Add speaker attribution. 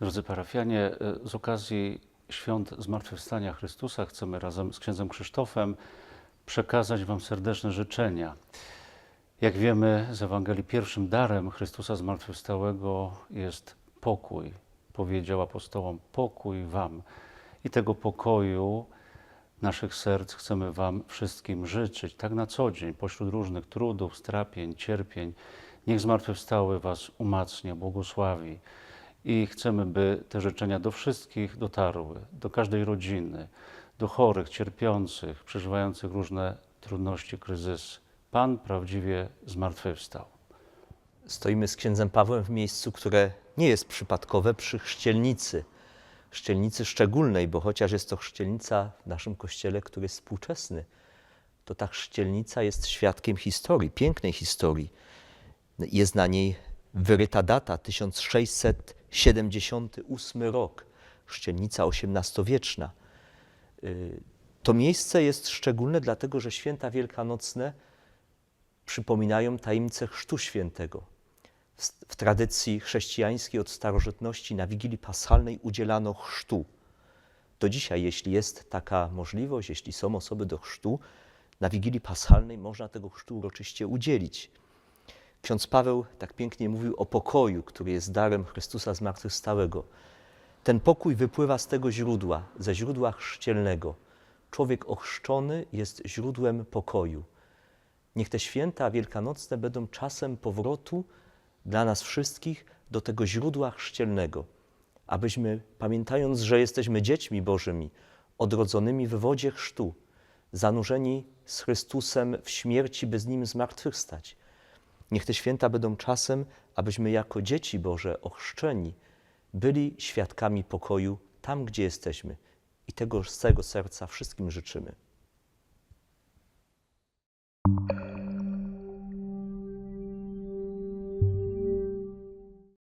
Speaker 1: Drodzy parafianie, z okazji świąt Zmartwychwstania Chrystusa chcemy razem z księdzem Krzysztofem przekazać Wam serdeczne życzenia. Jak wiemy z Ewangelii, pierwszym darem Chrystusa Zmartwychwstałego jest pokój. Powiedział apostołom: Pokój Wam. I tego pokoju naszych serc chcemy Wam wszystkim życzyć, tak na co dzień, pośród różnych trudów, strapień, cierpień. Niech Zmartwychwstały Was umacnia, błogosławi. I chcemy, by te życzenia do wszystkich dotarły, do każdej rodziny, do chorych, cierpiących, przeżywających różne trudności, kryzysy. Pan prawdziwie zmartwychwstał.
Speaker 2: Stoimy z księdzem Pawłem w miejscu, które nie jest przypadkowe przy chrzcielnicy. Chrzcielnicy szczególnej, bo chociaż jest to chrzcielnica w naszym kościele, który jest współczesny, to ta chrzcielnica jest świadkiem historii, pięknej historii. Jest na niej wyryta data 1678 rok, chrzcielnica XVIII-wieczna. To miejsce jest szczególne, dlatego że święta wielkanocne przypominają tajemnicę Chrztu Świętego. W tradycji chrześcijańskiej od starożytności na Wigilii Paschalnej udzielano chrztu. Do dzisiaj, jeśli jest taka możliwość, jeśli są osoby do chrztu, na Wigilii Paschalnej można tego chrztu uroczyście udzielić. Ksiądz Paweł tak pięknie mówił o pokoju, który jest darem Chrystusa zmartwychwstałego. Ten pokój wypływa z tego źródła, ze źródła chrzcielnego. Człowiek ochrzczony jest źródłem pokoju. Niech te święta wielkanocne będą czasem powrotu dla nas wszystkich do tego źródła chrzcielnego, abyśmy, pamiętając, że jesteśmy dziećmi Bożymi, odrodzonymi w wodzie chrztu, zanurzeni z Chrystusem w śmierci, by z Nim zmartwychwstać. Niech te święta będą czasem, abyśmy jako dzieci Boże ochrzczeni byli świadkami pokoju tam, gdzie jesteśmy. I tego z całego serca wszystkim życzymy.